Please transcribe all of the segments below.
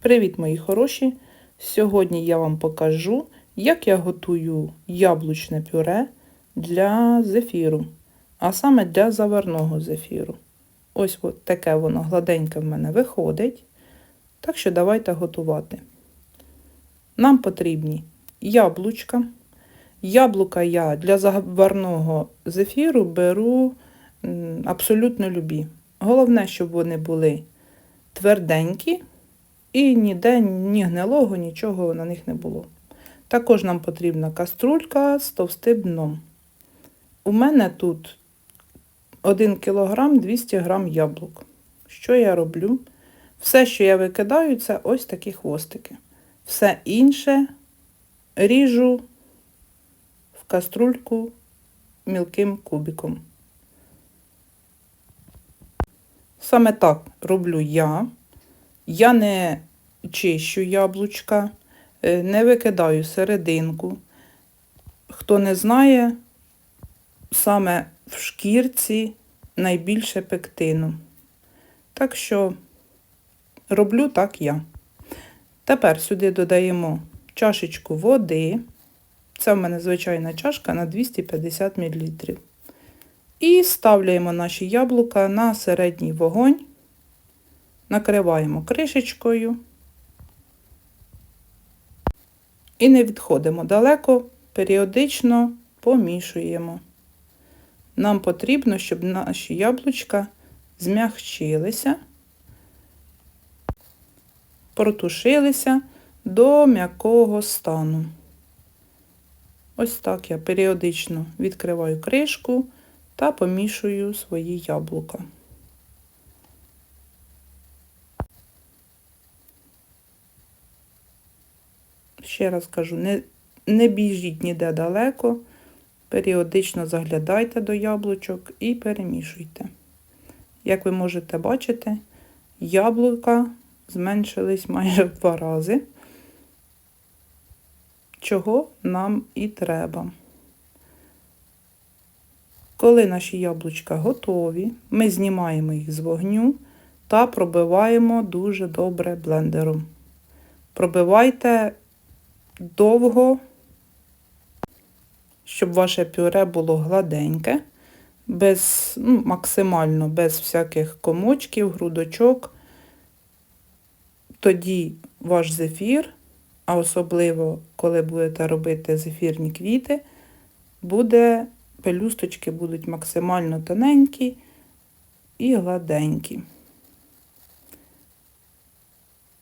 Привіт, мої хороші! Сьогодні я вам покажу, як я готую яблучне пюре для зефіру, а саме для заварного зефіру. Ось от таке воно гладеньке в мене виходить. Так що давайте готувати. Нам потрібні яблучка. Яблука я для заварного зефіру беру абсолютно любі. Головне, щоб вони були тверденькі і ніде ні гнилого, нічого на них не було. Також нам потрібна каструлька з товстим дном. У мене тут 1 кг 200 г яблук. Що я роблю? Все, що я викидаю, це ось такі хвостики. Все інше ріжу в каструльку мілким кубиком. Саме так роблю я. Я не чищу яблучка, е, не викидаю серединку. Хто не знає, саме в шкірці найбільше пектину. Так що роблю так я. Тепер сюди додаємо чашечку води. Це в мене звичайна чашка на 250 мл. І ставляємо наші яблука на середній вогонь, накриваємо кришечкою і не відходимо далеко, періодично помішуємо. Нам потрібно, щоб наші яблучка змягчилися, протушилися до м'якого стану. Ось так я періодично відкриваю кришку та помішую свої яблука. Ще раз кажу, не, не біжіть ніде далеко, періодично заглядайте до яблучок і перемішуйте. Як ви можете бачити, яблука зменшились майже в два рази, чого нам і треба. Коли наші яблучка готові, ми знімаємо їх з вогню та пробиваємо дуже добре блендером. Пробивайте довго, щоб ваше пюре було гладеньке, без, ну, максимально без всяких комочків, грудочок. Тоді ваш зефір, а особливо, коли будете робити зефірні квіти, буде пелюсточки будуть максимально тоненькі і гладенькі.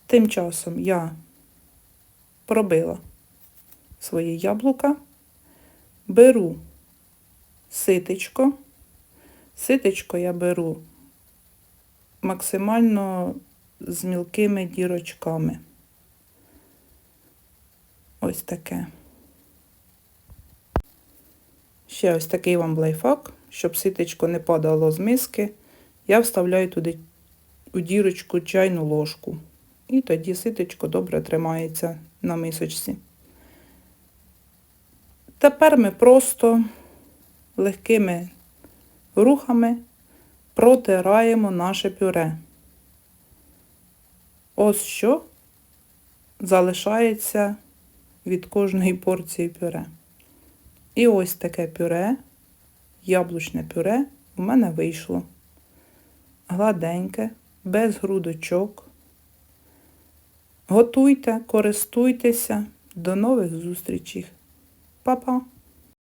Тим часом я пробила свої яблука, беру ситечко. Ситечко я беру максимально з мілкими дірочками. Ось таке. Ще ось такий вам лайфхак, щоб ситечко не падало з миски. Я вставляю туди у дірочку чайну ложку. І тоді ситечко добре тримається на мисочці. Тепер ми просто легкими рухами протираємо наше пюре. Ось що залишається від кожної порції пюре. І ось таке пюре, яблучне пюре у мене вийшло. Гладеньке, без грудочок. Готуйте, користуйтеся. До нових зустрічей. Па-па!